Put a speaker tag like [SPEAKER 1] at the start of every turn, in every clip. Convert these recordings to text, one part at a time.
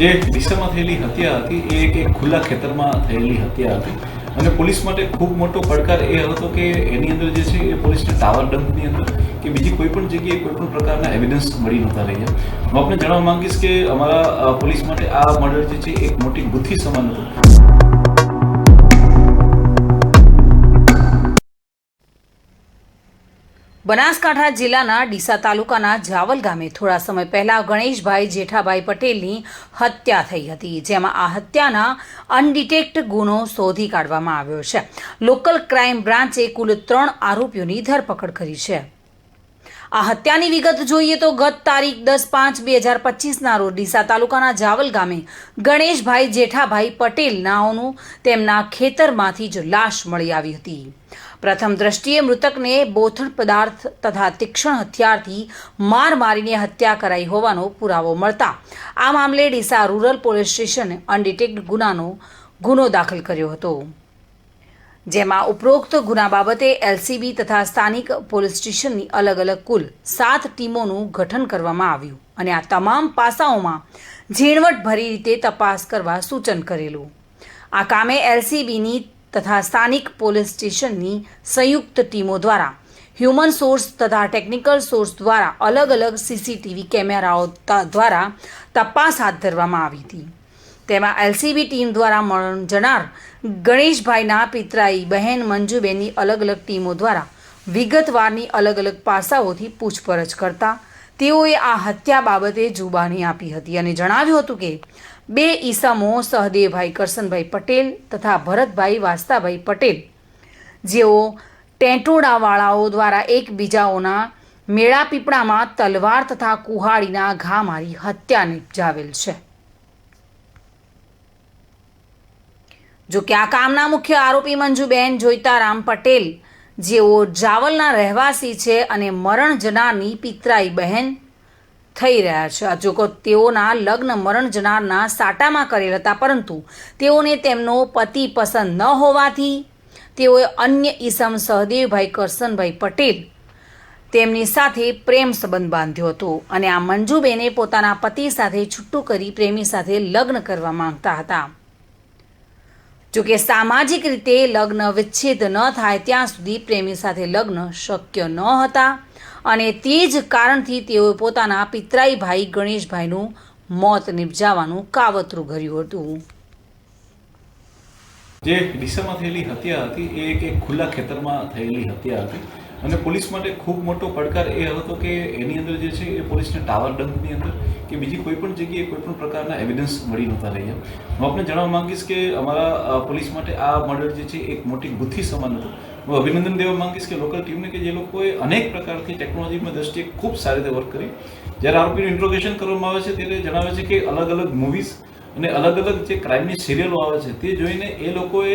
[SPEAKER 1] જે ડીસામાં થયેલી હત્યા હતી, એ એક એક ખુલ્લા ખેતરમાં થયેલી હત્યા હતી. અને પોલીસ માટે ખૂબ મોટો પડકાર એ હતો કે એની અંદર જે છે એ પોલીસને ટાવર ડમ્પની અંદર કે બીજી કોઈ પણ જગ્યાએ કોઈ પણ પ્રકારના એવિડન્સ મળી નહોતા રહ્યા. હું આપને જણાવવા માંગીશ કે અમારા પોલીસ માટે આ મર્ડર જે છે એક મોટી ગુથ્થી સમાન હતું.
[SPEAKER 2] બનાસકાંઠા જિલ્લાના ડીસા તાલુકાના જાવલ ગામે થોડા સમય પહેલા ગણેશભાઈ જેઠાભાઈ પટેલની હત્યા થઈ હતી, જેમાં આ હત્યાના અનડિટેક્ટ ગુનો શોધી કાઢવામાં આવ્યો છે. લોકલ ક્રાઇમ બ્રાન્ચે કુલ ત્રણ આરોપીઓની ધરપકડ કરી છે. આ હત્યાની વિગત જોઈએ તો ગત તારીખ દસ પાંચ બે હજાર પચીસના રોજ ડીસા તાલુકાના જાવલ ગામે ગણેશભાઈ જેઠાભાઈ પટેલ નાઓનું તેમના ખેતરમાંથી જ લાશ મળી આવી હતી. પ્રથમ દ્રષ્ટિએ મૃતકને બોથડ પદાર્થ તથા તીક્ષ્ણ હથિયારથી માર મારીને હત્યા કરાઈ હોવાનો પુરાવો મળતા આ મામલે ડીસા રૂરલ પોલીસ સ્ટેશને અનડિટેક્ટ ગુનાનો ગુનો દાખલ કર્યો હતો. જેમાં ઉપરોક્ત ગુના બાબતે એલસીબી તથા સ્થાનિક પોલીસ સ્ટેશનની અલગ અલગ કુલ સાત ટીમોનું ગઠન કરવામાં આવ્યું અને આ તમામ પાસાઓમાં ઝીણવટભરી રીતે તપાસ કરવા સૂચન કરેલું. આ કામે એલસીબીની તથા સ્થાનિક પોલીસ સ્ટેશનની સંયુક્ત ટીમો દ્વારા, હ્યુમન સોર્સ તથા ટેકનિકલ સોર્સ દ્વારા અલગ અલગ સીસીટીવી કેમેરાઓ દ્વારા તપાસ હાથ ધરવામાં આવી હતી. તેમાં એલસીબી ટીમ દ્વારા જનાર ગણેશભાઈના પિતરાઈ, બહેન મંજુબેનની અલગ અલગ ટીમો દ્વારા વિગતવારની અલગ અલગ પાસાઓથી પૂછપરછ કરતા તેઓએ આ હત્યા બાબતે જુબાની આપી હતી અને જણાવ્યું હતું કે બે ઈસમો સહદેવભાઈ કરશનભાઈ પટેલ તથા ભરતભાઈ વાસ્તાભાઈ પટેલ, જેઓ ટેંટોડાવાળાઓ દ્વારા એકબીજાઓના મેળાપીપળામાં તલવાર તથા કુહાડીના ઘા મારી હત્યા નિપજાવેલ છે. જો કે આ કામના મુખ્ય આરોપી મંજુબેન જોઈતારામ પટેલ જેઓ જાવલના રહેવાસી છે અને મરણ જનારની પિતરાઈ બહેન થઈ રહ્યા છે. જો કે તેઓના લગ્ન મરણ જનારના સાટામાં કરેલ હતા, પરંતુ તેઓને તેમનો પતિ પસંદ ન હોવાથી તેઓએ અન્ય ઈસમ સહદેવભાઈ કરસનભાઈ પટેલ તેમની સાથે પ્રેમ સંબંધ બાંધ્યો હતો અને આ મંજુબેને પોતાના પતિ સાથે છૂટું કરી પ્રેમી સાથે લગ્ન કરવા માંગતા હતા. જોકે સામાજિક રીતે લગ્ન વિચ્છેદ ન થાય, ત્યાં સુધી પ્રેમી સાથે લગ્ન શક્ય ન હતા. અને તે જ કારણથી તેઓએ પોતાના પિતરાઈ ભાઈ ગણેશભાઈનું મોત નિપજાવવાનું કાવતરું ઘર્યું હતું.
[SPEAKER 1] જે ડીસામાં થયેલી હત્યા હતી, એ એક ખુલ્લા ખેતરમાં થયેલી હત્યા હતી. અને પોલીસ માટે ખૂબ મોટો પડકાર એ હતો કે એની અંદર જે છે એ પોલીસને ટાવર ડંપની અંદર કે બીજી કોઈ પણ જગ્યાએ કોઈ પણ પ્રકારના એવિડન્સ મળી નહોતા રહ્યા. હું આપને જણાવવા માંગીશ કે અમારા પોલીસ માટે આ મર્ડર જે છે એક મોટી બુદ્ધિ સમાન હતું. હું અભિનંદન દેવા માંગીશ કે લોકલ ટીમને કે જે લોકોએ અનેક પ્રકારથી ટેકનોલોજીમાં દ્રષ્ટિએ ખૂબ સારી રીતે વર્ક કરી. જ્યારે આરોપીનું ઇન્ટ્રોગેશન કરવામાં આવે છે ત્યારે જણાવે છે કે અલગ અલગ મૂવીઝ અને અલગ અલગ જે ક્રાઇમની સિરિયલો આવે છે તે જોઈને એ લોકોએ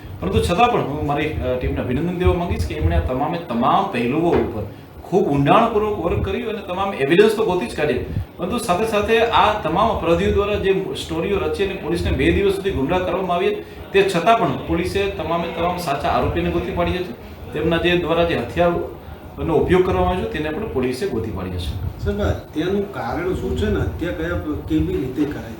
[SPEAKER 1] પરંતુ છતાં પણ હું મારી ટીમને અભિનંદન દેવા માંગીશ કે એમણે આ તમામે તમામ પહેલુઓ ઉપર ખૂબ ઊંડાણપૂર્વક વર્ક કર્યું અને તમામ એવિડન્સ તો ગોતી જ કાઢી પરંતુ સાથે સાથે આ તમામ અપરાધીઓ દ્વારા જે સ્ટોરીઓ રચી અને પોલીસને બે દિવસ સુધી ગુમરાહ કરવામાં આવી તે છતાં પણ પોલીસે તમામે તમામ સાચા આરોપીને ગોતી પાડ્યા છે. તેમના જે દ્વારા જે હથિયારનો ઉપયોગ કરવામાં આવ્યો તેને પણ પોલીસે ગોતી પાડ્યા છે.
[SPEAKER 3] સર હત્યાનું કારણ શું છે ને? હત્યા કયા, કેવી રીતે કરાય?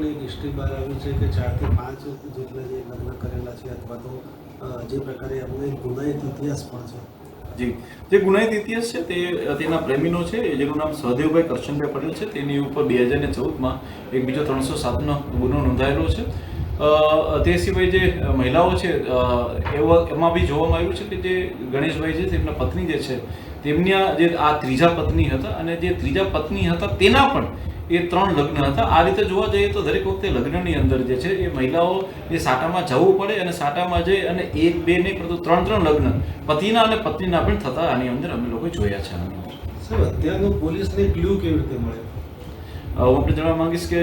[SPEAKER 3] બહાર આવી છે કે ચારથી પાંચ જેટલા જે લગ્ન કરેલા છે અથવા તો જે પ્રકારે એમનો ગુનાહિત ઇતિહાસ પણ છે.
[SPEAKER 1] જી. જે ગુનાહિત ઇતિહાસ છે તે તેના પ્રેમીનો છે જેનું નામ સહદેવભાઈ કરશનભાઈ પટેલ છે. તેની ઉપર બે હજાર ને ચૌદમાં એક બીજો ત્રણસો સાતનો ગુનો નોંધાયેલો છે. તે સિવાય જે મહિલાઓ છે એવા એમાં બી જોવામાં આવ્યું છે કે જે ગણેશભાઈ છે, તેમના પત્ની જે છે તેમના જે આ ત્રીજા પત્ની હતા અને જે ત્રીજા પત્ની હતા તેના પણ એ ત્રણ લગ્ન હતા. આ રીતે જોવા જઈએ તો દરેક વખતે લગ્નની અંદર જે છે એ મહિલાઓ એ સાટામાં જવું પડે અને સાટામાં જઈ અને એક બે નહીં પરંતુ ત્રણ ત્રણ લગ્ન પતિના અને પત્નીના પણ થતા આની અંદર અમે લોકો જોયા છે આની અંદર.
[SPEAKER 3] સાહેબ અત્યારનો પોલીસને ક્લ્યુ કેવી રીતે મળે?
[SPEAKER 1] હું આપણે જણાવવા માંગીશ કે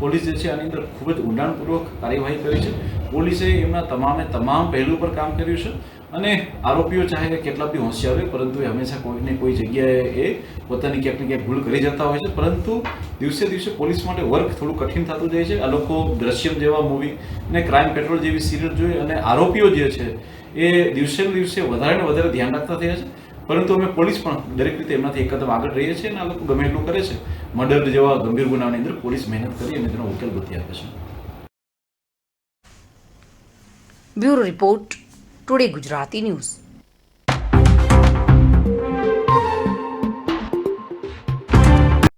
[SPEAKER 1] પોલીસ જે છે આની અંદર ખૂબ જ ઊંડાણપૂર્વક કાર્યવાહી કરી છે. પોલીસે એમના તમામે તમામ પહેલું પર કામ કર્યું છે. અને આરોપીઓ ચાહે કેટલા બી હોશિયાર હોય, પરંતુ એ હંમેશા કોઈને કોઈ જગ્યાએ એ પોતાની ક્યાંક ને ક્યાંક ભૂલ કરી જતા હોય છે. પરંતુ દિવસે દિવસે પોલીસ માટે વર્ક થોડું કઠિન થતું જાય છે. આ લોકો દ્રશ્યમ જેવા મૂવી અને ક્રાઇમ પેટ્રોલ જેવી સિરિયલ જોઈ અને આરોપીઓ જે છે, એ દિવસે ને દિવસે વધારે ને વધારે ધ્યાન રાખતા થયા છે. પરંતુ અમે પોલીસ પણ દરેક રીતે એમનાથી એકદમ આગળ રહીએ છીએ અને આ લોકો ગમે એટલું કરે છે. મર્ડર જેવા ગંભીર ગુનાની અંદર પોલીસ મહેનત કરી અને તેનો ઉકેલ બધી આપે છે.
[SPEAKER 2] Bureau report. Today Gujarati news.